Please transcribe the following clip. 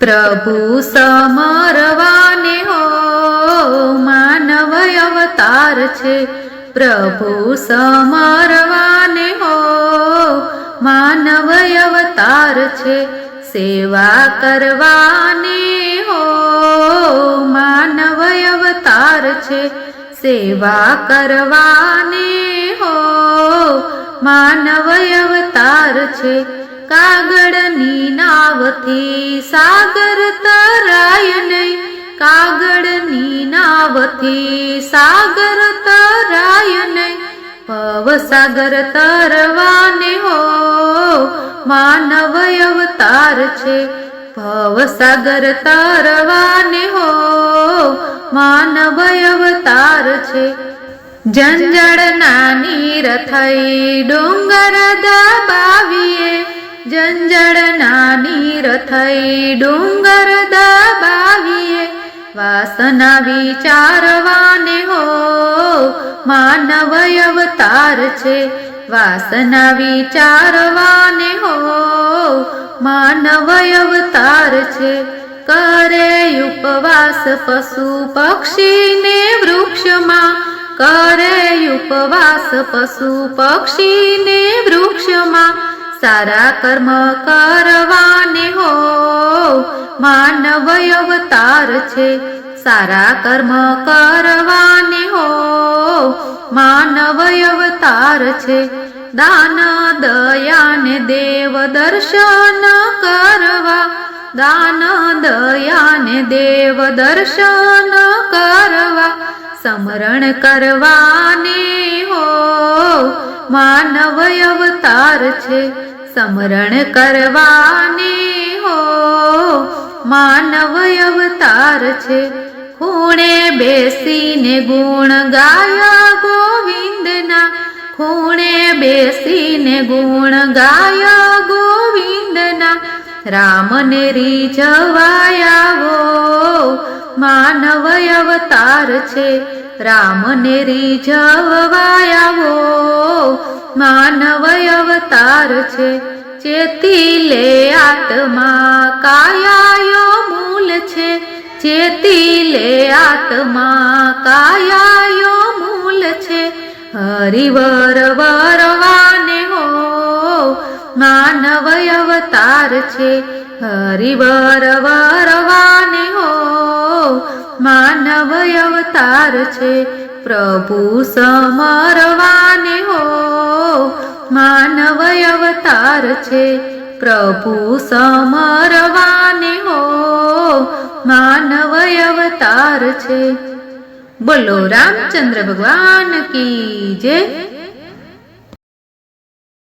પ્રભુ સમરવાને હો, માનવ અવતાર છે. પ્રભુ સમરવાને હો, માનવ અવતાર છે. સેવા કરવાને હો, માનવ અવતાર છે. સેવા કરવાને હો માનવ અવતાર છે કાગળની નાવથી સાગર તરાય નહીં કાગળની નાવથી સાગર તરાય નહીં ભવસાગર તરવાને હો માનવ અવતાર છે ભવસાગર તરવાને હો માનવ અવતાર છે જંજળના નાની થઈ ડુંગર દબાવીએ. જંજળના નીર થઈ ડુંગર દબાવીએ. વાસના વિચારવાને હો, માનવ અવતાર છે. વાસના વિચારવાને હો, માનવ અવતાર છે. કરે ઉપવાસ પશુ પક્ષીને વૃક્ષમાં કરે ઉપવાસ પશુ પક્ષીને વૃક્ષમાં સારા કર્મ કરવાને હો. માનવ અવતાર છે, સારા કર્મ કરવાને હો. માનવ અવતાર છે, દાન દયાને દેવ દર્શન કરવા. દાન દયાને દેવ દર્શન કરવા. સમરણ કરવાને હો. માનવ અવતાર છે, સમરણ કરવાને હો. માનવ અવતાર છે, ખૂણે બેસીને ગુણ ગાયા ગોવિંદના. ખૂણે બેસીને ગુણ ગાયા ગોવિંદના. રામને રીઝવાયાવો માનવ અવતાર છે. રામને રીઝવાયાવો માનવ અવતાર છે. ચેતી લે આત્મા કાયાયો મૂલ છે. ચેતી લે આત્મા કાયાયો મૂલ છે. હરિવર વરવાને હો. માનવ અવતાર છે. હરિવર હો માનવ અવતાર છે. પ્રભુ સમરવાને હો. માનવ અવતાર છે. પ્રભુ સમરવાને હો. માનવ અવતાર છે. બોલો રામચંદ્ર ભગવાન કી જય.